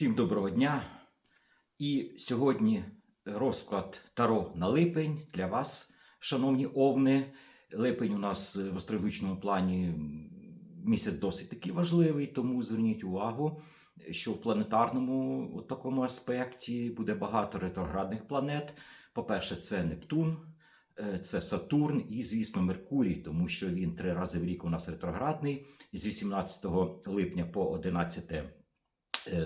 Всім доброго дня! І сьогодні розклад Таро на липень для вас, шановні овни. Липень у нас в астрологічному плані місяць досить такий важливий, тому зверніть увагу, що в планетарному от такому аспекті буде багато ретроградних планет. По-перше, це Нептун, е, це Сатурн і, звісно, Меркурій, тому що він три рази в рік у нас ретроградний, з 18 липня по 11 е,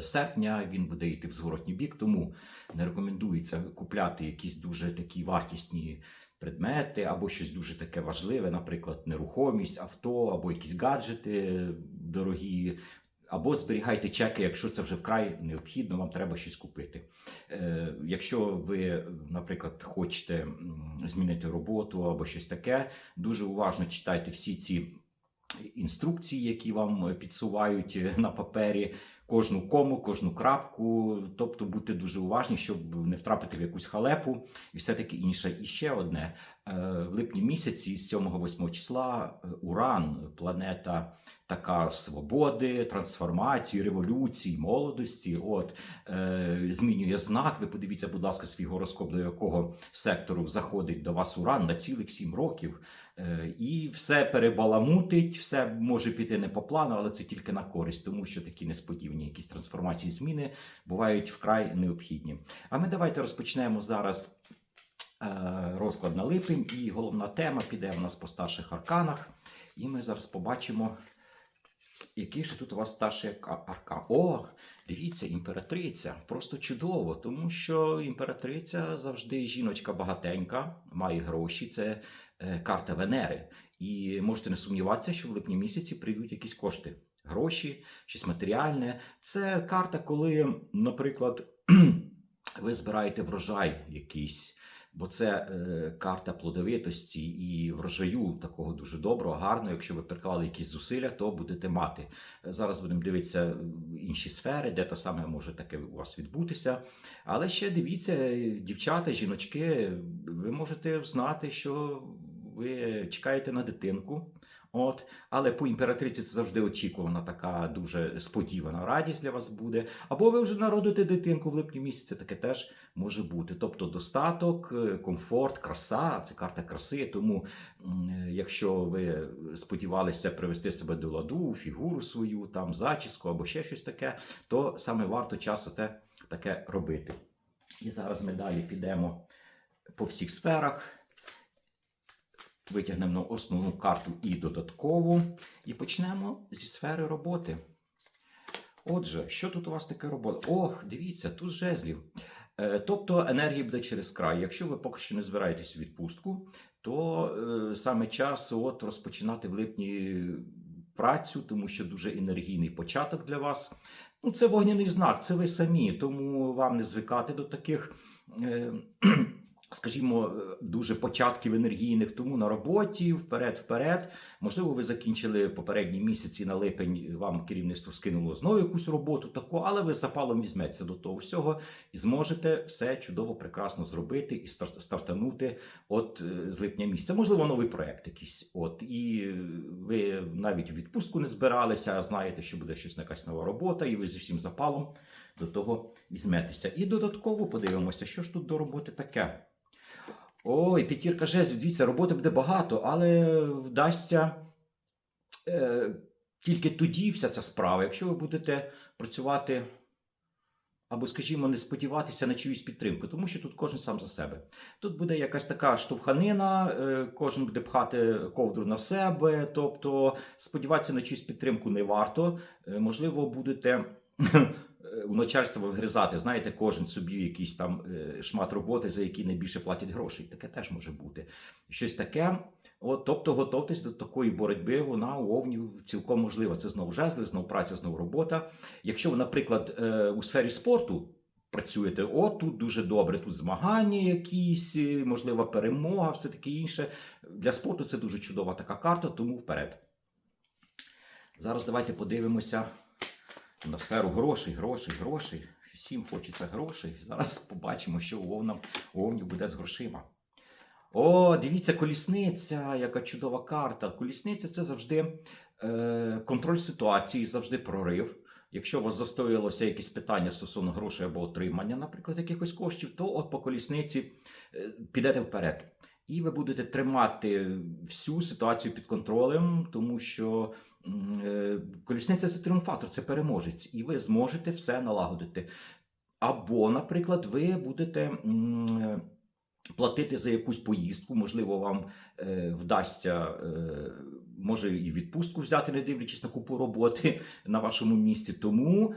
серпня він буде йти в зворотній бік, тому не рекомендується купляти якісь дуже такі вартісні предмети або щось дуже таке важливе, наприклад, нерухомість, авто, або якісь гаджети дорогі. Або зберігайте чеки, якщо це вже вкрай необхідно, вам треба щось купити. Е, якщо ви, наприклад, хочете змінити роботу або щось таке, дуже уважно читайте всі ці інструкції, які вам підсувають на папері, кожну кому, кожну крапку. Тобто бути дуже уважні, щоб не втрапити в якусь халепу і все таке інше. І ще одне в липні місяці, з 7-8 числа, е, Уран, планета така свободи, трансформації, революції, молодості. От е, змінює знак. Ви подивіться, будь ласка, свій гороскоп, до якого сектору заходить до вас Уран на цілих 7 років. Е, І все перебаламутить, все може піти не по плану, але це тільки на користь, тому що такі несподівані якісь трансформації, зміни бувають вкрай необхідні. А ми давайте розпочнемо зараз е, розклад на липень, і головна тема піде в нас по старших арканах. І ми зараз побачимо, який ж тут у вас старший аркан. О, дивіться, імператриця. Просто чудово, тому що імператриця завжди жіночка багатенька, має гроші. Це е, карта Венери. І можете не сумніватися, що в липні місяці прийдуть якісь кошти. Гроші, щось матеріальне. Це карта, коли, наприклад, ви збираєте врожай якийсь, бо це е, карта плодовитості і врожаю такого дуже доброго, гарного. Якщо ви приклали якісь зусилля, то будете мати. Е, Зараз будемо дивитися в інші сфери, де те саме може таке у вас відбутися. Але ще дивіться, е, дівчата, жіночки, ви можете знати, що ви чекаєте на дитинку. От, але по імператриці це завжди очікувана така дуже сподівана радість для вас буде. Або ви вже народите дитинку в липні місяці, таке теж може бути. Тобто достаток, е, комфорт, краса це карта краси. Тому, е, якщо ви сподівалися привести себе до ладу, фігуру свою, там зачіску або ще щось таке, то саме варто часу те таке робити. І зараз ми далі підемо по всіх сферах. Витягнемо основну карту і додаткову, і почнемо зі сфери роботи. Отже, що тут у вас таке робота? Ох, дивіться, тут жезлів. Е, Тобто енергія буде через край. Якщо ви поки що не збираєтесь у відпустку, то е, саме час от розпочинати в липні працю, тому що дуже енергійний початок для вас. Ну, це вогняний знак, це ви самі, тому вам не звикати до таких. Е, Скажімо, е, дуже початків енергійних, тому на роботі вперед-вперед. Можливо, ви закінчили попередні місяці на липень, вам керівництво скинуло знову якусь роботу, таку, але ви запалом візьметеся до того всього і зможете все чудово, прекрасно зробити і стар- стартанути от е, з липня місяця. Можливо, новий проект якийсь. От і ви навіть у відпустку не збиралися, а знаєте, що буде щось якась нова робота, і ви зі всім запалом до того візьметеся. І додатково подивимося, що ж тут до роботи таке. Ой, п'ятірка жезлів, дивіться, роботи буде багато, але вдасться е, тільки тоді вся ця справа, якщо ви будете працювати або, скажімо, не сподіватися на чиюсь підтримку, тому що тут кожен сам за себе. Тут буде якась така штовханина, е, кожен буде пхати ковдру на себе, тобто сподіватися на чиюсь підтримку не варто. Е, можливо, будете. Е, У начальства вгризати, знаєте, кожен собі якийсь там е, шмат роботи, за який найбільше платять грошей. Таке теж може бути. Щось таке. От, тобто, готовтесь до такої боротьби, вона у овнів цілком можлива. Це знову жезли, знову праця, знову робота. Якщо ви, наприклад, е, у сфері спорту працюєте, о, тут дуже добре, тут змагання якісь, можлива перемога, все таке інше. Для спорту це дуже чудова така карта, тому вперед. Зараз давайте подивимося на сферу грошей, грошей, грошей. Всім хочеться грошей. Зараз побачимо, що у Овна, у Овнів буде з грошима. О, дивіться, колісниця, яка чудова карта. Колісниця це завжди е, контроль ситуації, завжди прорив. Якщо у вас застоїлося якісь питання стосовно грошей або отримання, наприклад, якихось коштів, то от по колісниці е, підете вперед. І ви будете тримати всю ситуацію під контролем, тому що е, колісниця це тріумфатор, це переможець, і ви зможете все налагодити. Або, наприклад, ви будете е, платити за якусь поїздку, можливо, вам е, вдасться, може, і відпустку взяти, не дивлячись на купу роботи на вашому місці. Тому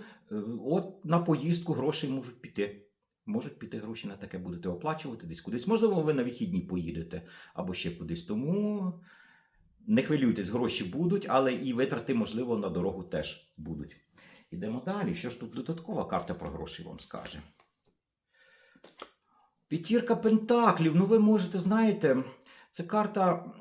от на поїздку гроші можуть піти. Можуть піти гроші на таке, будете оплачувати десь кудись. Можливо, ви на вихідні поїдете або ще кудись. Тому не хвилюйтесь, гроші будуть, але і витрати, можливо, на дорогу теж будуть. Ідемо далі. Що ж тут додаткова карта про гроші вам скаже? П'ятірка Пентаклів. Ну, ви можете, знаєте, це карта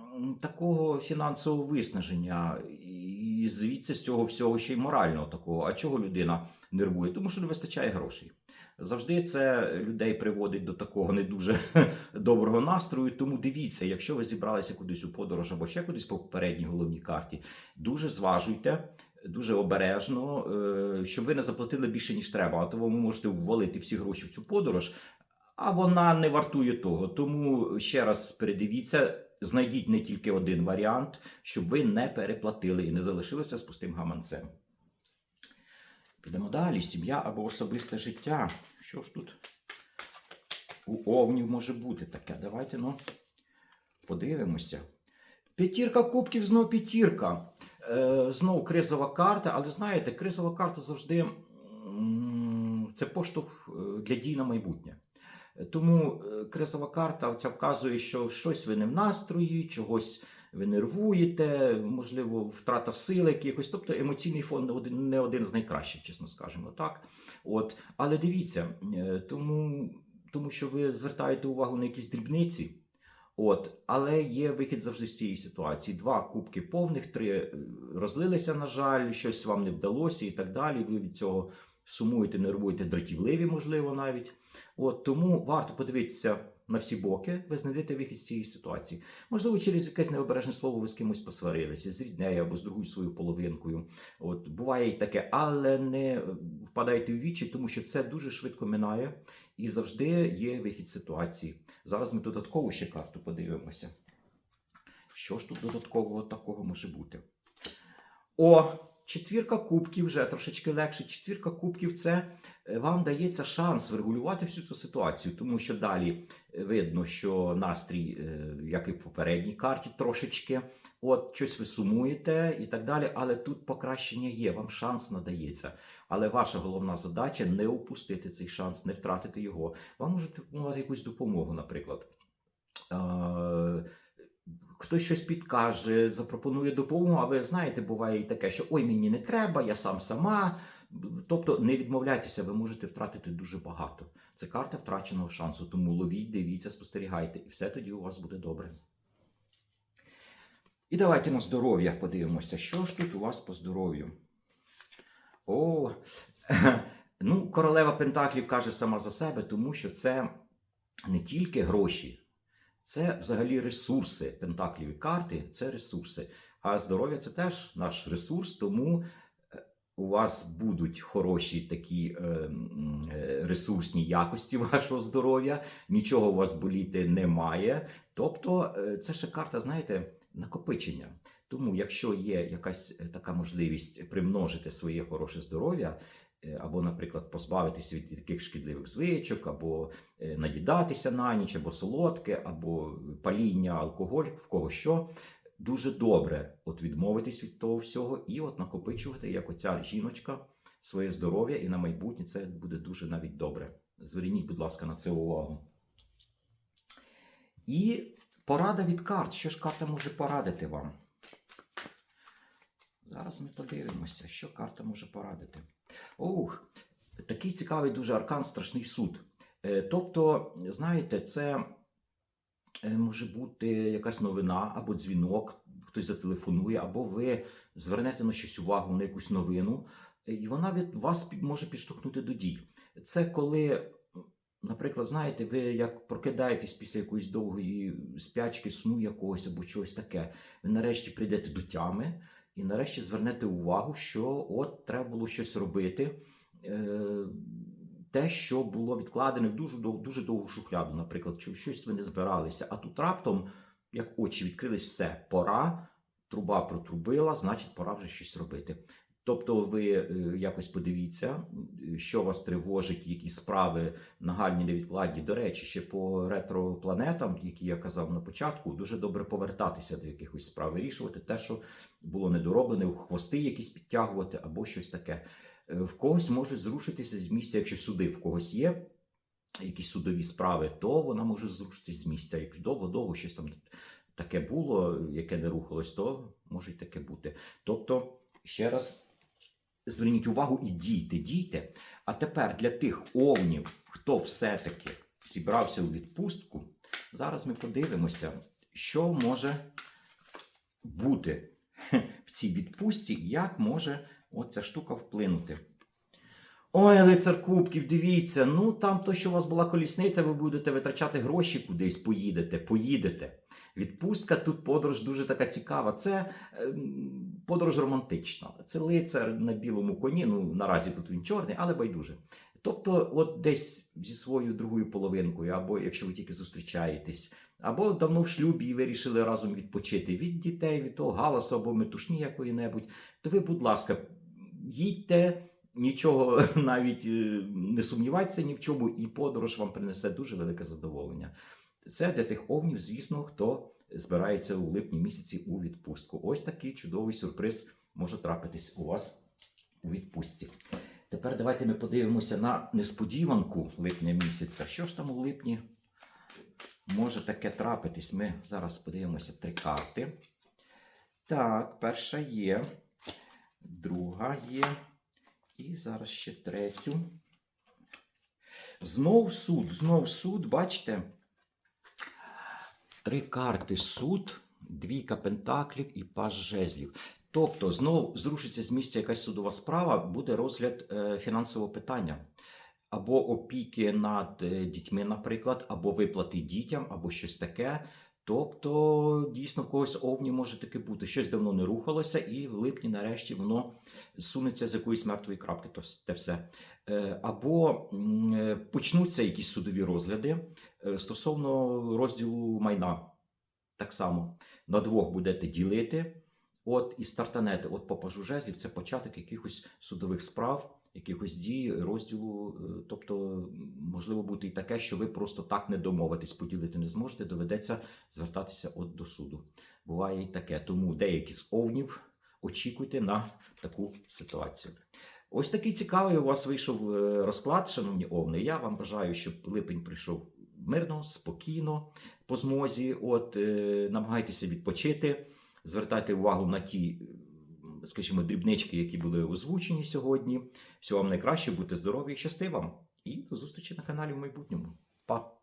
такого фінансового виснаження. І звідси з цього всього ще й морального такого. А чого людина нервує? Тому що не вистачає грошей. Завжди це людей приводить до такого не дуже доброго настрою. Тому дивіться, якщо ви зібралися кудись у подорож або ще кудись по попередній головній карті, дуже зважуйте, дуже обережно, е, щоб ви не заплатили більше, ніж треба. А то ви можете ввалити всі гроші в цю подорож, а вона не вартує того. Тому ще раз передивіться. Знайдіть не тільки один варіант, щоб ви не переплатили і не залишилися з пустим гаманцем. Підемо далі. Сім'я або особисте життя. Що ж тут у овнів може бути таке? Давайте ну, подивимося. П'ятірка кубків, знов п'ятірка. Е, знов кризова карта, але знаєте, кризова карта завжди це поштовх е, для дій на майбутнє. Тому е, кризова карта вказує, що щось ви не в настрої, чогось ви нервуєте, можливо, втрата сил якихось. Тобто емоційний фон не один, не один з найкращих, чесно скажемо так. От. Але дивіться, е, тому, тому що ви звертаєте увагу на якісь дрібниці. От, але є вихід завжди з цієї ситуації. Два кубки повних, три е, розлилися, на жаль, щось вам не вдалося і так далі. Ви від цього сумуєте, нервуєте, дратівливі, можливо, навіть. От тому варто подивитися на всі боки, ви знайдете вихід з цієї ситуації. Можливо, через якесь необережне слово ви з кимось посварилися, з ріднею або з другою своєю половинкою. От буває і таке, але не впадайте у вічі, тому що це дуже швидко минає і завжди є вихід ситуації. Зараз ми додаткову ще карту подивимося. Що ж тут додаткового такого може бути? О, четвірка кубків вже трошечки легше. Четвірка кубків це е, вам дається шанс врегулювати всю цю ситуацію, тому що далі е, видно, що настрій, е, як і в попередній карті, трошечки. От щось ви сумуєте і так далі. Але тут покращення є, вам шанс надається. Але ваша головна задача не упустити цей шанс, не втратити його. Вам можуть пропонувати якусь допомогу, наприклад. Хтось щось підкаже, запропонує допомогу, а ви знаєте, буває і таке, що ой, мені не треба, я сам сама. Тобто не відмовляйтеся, ви можете втратити дуже багато. Це карта втраченого шансу. Тому ловіть, дивіться, спостерігайте, і все тоді у вас буде добре. І давайте на здоров'я подивимося, що ж тут у вас по здоров'ю. О, ну, королева Пентаклів каже сама за себе, тому що це не тільки гроші, це взагалі ресурси. Пентакліві карти це ресурси. А здоров'я це теж наш ресурс, тому е, у вас будуть хороші такі е, е, ресурсні якості вашого здоров'я, нічого у вас боліти немає. Тобто, це ще карта, знаєте, накопичення. Тому, якщо є якась така можливість примножити своє хороше здоров'я, або, наприклад, позбавитися від таких шкідливих звичок, або е, наїдатися на ніч, або солодке, або паління, алкоголь, в кого що. Дуже добре от відмовитись від того всього і от накопичувати, як оця жіночка, своє здоров'я, і на майбутнє це буде дуже навіть добре. Зверніть, будь ласка, на це увагу. І порада від карт. Що ж карта може порадити вам? Зараз ми подивимося, що карта може порадити. Ух, такий цікавий дуже аркан страшний суд. Е, Тобто, знаєте, це е, може бути якась новина або дзвінок, хтось зателефонує, або ви звернете на щось увагу на якусь новину, е, і вона від вас може підштовхнути до дій. Це коли, наприклад, знаєте, ви як прокидаєтесь після якоїсь довгої спячки, сну якогось або чогось таке, ви нарешті прийдете до тями. І нарешті звернете увагу, що от треба було щось робити. Е, те, що було відкладене в дуже дуже довгу шухляду, наприклад, чи щось ви не збиралися, а тут раптом, як очі відкрились, все, пора, труба протрубила, значить, пора вже щось робити. Тобто, ви е, якось подивіться, що вас тривожить, які справи нагальні, невідкладні. До речі, ще по ретропланетам, які я казав на початку, дуже добре повертатися до якихось справ, вирішувати те, що було недороблене, хвости якісь підтягувати або щось таке. Е, В когось можуть зрушитися з місця, якщо суди в когось є. Якісь судові справи, то вона може зрушитись з місця. Якщо довго-довго щось там таке було, яке не рухалось, то може й таке бути. Тобто, ще раз зверніть увагу і дійте, дійте. А тепер для тих овнів, хто все-таки зібрався у відпустку, зараз ми подивимося, що може бути в цій відпустці, як може оця штука вплинути. Ой, лицар Кубків, дивіться, ну там то, що у вас була колісниця, ви будете витрачати гроші кудись, поїдете, поїдете. Відпустка тут подорож дуже така цікава. Це ем, подорож романтична. Це лицар на білому коні. Ну наразі тут він чорний, але байдуже. Тобто, от десь зі своєю другою половинкою, або якщо ви тільки зустрічаєтесь, або давно в шлюбі і вирішили разом відпочити від дітей, від того галасу або метушні якої-небудь, то ви, будь ласка, їдьте. Нічого навіть е, не сумнівайтеся ні в чому, і подорож вам принесе дуже велике задоволення. Це для тих овнів, звісно, хто збирається у липні місяці у відпустку. Ось такий чудовий сюрприз може трапитись у вас у відпустці. Тепер давайте ми подивимося на несподіванку липня місяця. Що ж там у липні може таке трапитись? Ми зараз подивимося три карти. Так, перша є, друга є. І зараз ще третю. Знов суд, знов суд, бачите? Три карти суд, двійка пентаклів і паж жезлів. Тобто, знов зрушиться з місця якась судова справа, буде розгляд е, фінансового питання. Або опіки над е, дітьми, наприклад, або виплати дітям, або щось таке. Тобто, дійсно, в когось овні може таке бути. Щось давно не рухалося, і в липні, нарешті, воно сунеться з якоїсь мертвої крапки, то те все. Е, Або е, почнуться якісь судові розгляди е, стосовно розділу майна. Так само на двох будете ділити. От і стартанете, от по пажу жезлів, це початок якихось судових справ, якихось дій, розділу. е, Тобто, можливо бути і таке, що ви просто так не домовитесь, поділити не зможете, доведеться звертатися от до суду. Буває і таке. Тому деякі з овнів очікуйте на таку ситуацію. Ось такий цікавий у вас вийшов е, розклад, шановні овни. Я вам бажаю, щоб липень прийшов мирно, спокійно, по змозі. От е, намагайтеся відпочити, звертайте увагу на ті, скажімо, дрібнички, які були озвучені сьогодні. Всього вам найкраще, будьте здорові і щасти вам. І до зустрічі на каналі в майбутньому. Па!